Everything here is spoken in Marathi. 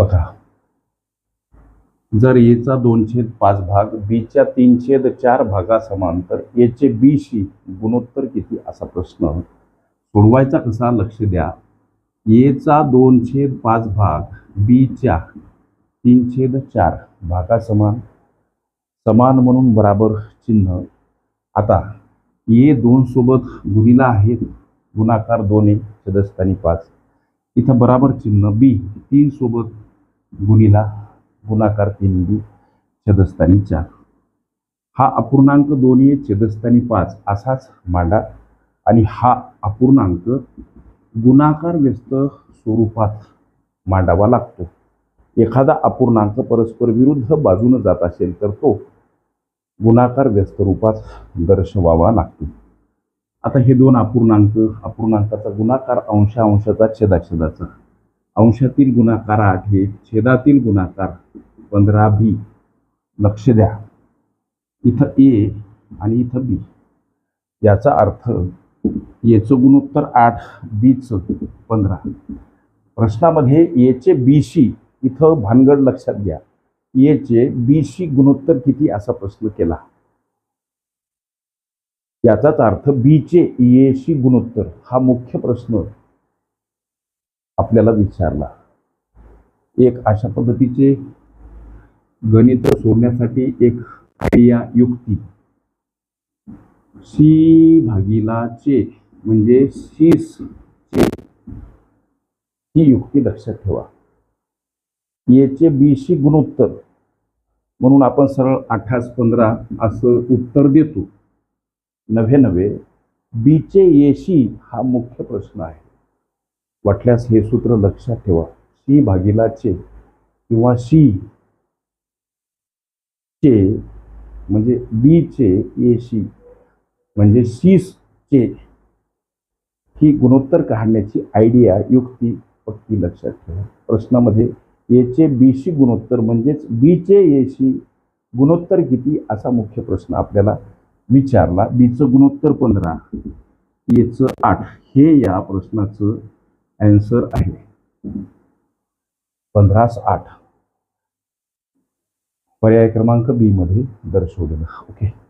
बघा. जर एचा दोन छेद पाच भाग बीच्या तीन छेद चार भागा समान तर एचे बीशी गुणोत्तर किती असा प्रश्न सोडवायचा कसा? लक्ष द्या. एचा दोन छेद पाच भाग बीच्या तीन छेद चार भागा समान. समान म्हणून बराबर चिन्ह. आता ए दोन सोबत गुणिला आहेत गुणाकार दोन एक छेदस्थानी पाच. इथं बराबर चिन्ह बी तीन सोबत गुणीला गुणाकार तीन बी छेदस्थानी चार. हा अपूर्णांक दोन्ही छेदस्थानी पाच असाच मांडा आणि हा अपूर्णांक गुणाकार व्यस्त स्वरूपात मांडावा लागतो. एखादा अपूर्णांक परस्पर विरुद्ध बाजूने जात असेल तर तो गुणाकार व्यस्त रूपात दर्शवावा लागतो. आता हे दोन अपूर्णांक अपूर्णांकाचा गुणाकार अंशा अंशाचा छेदाछेदाचा अंशातील गुणाकार आठ हे छेदातील गुणाकार पंधरा बी. लक्ष द्या. इथं ए आणि इथं बी. याचा अर्थ एचं गुणोत्तर आठ बीचं पंधरा. प्रश्नामध्ये एचे बीशी इथं भानगड लक्षात घ्या. एचे बीशी गुणोत्तर किती असा प्रश्न केला. याचाच अर्थ बीचे एशी गुणोत्तर हा मुख्य प्रश्न आपल्याला विचारला. एक अशा पद्धतीचे गणित सोडण्यासाठी एक क्रिया युक्ती. सी भागीला चे म्हणजे सीस चे. ही युक्ती लक्षात ठेवा. एचे बीशी गुणोत्तर. म्हणून आपण सरळ अठ्ठास पंधरा असं उत्तर देतो. नव्हे नव्हे बीचे येशी हा मुख्य प्रश्न आहे. वाटल्यास हे सूत्र लक्षात ठेवा. सी भागिलाचे किंवा सी चे म्हणजे बीचे येशी म्हणजे सीस चे ही गुणोत्तर काढण्याची आयडिया युक्ती पक्की लक्षात ठेवा. प्रश्नामध्ये एचे बीशी गुणोत्तर म्हणजेच बीचे एशी गुणोत्तर किती असा मुख्य प्रश्न आपल्याला विचारला. बीचं गुणोत्तर पंधरा एचं आठ. हे या प्रश्नाचं ॲन्सर आहे. पंधरास आठ. पर्याय क्रमांक बी मध्ये दर्शवलेला. ओके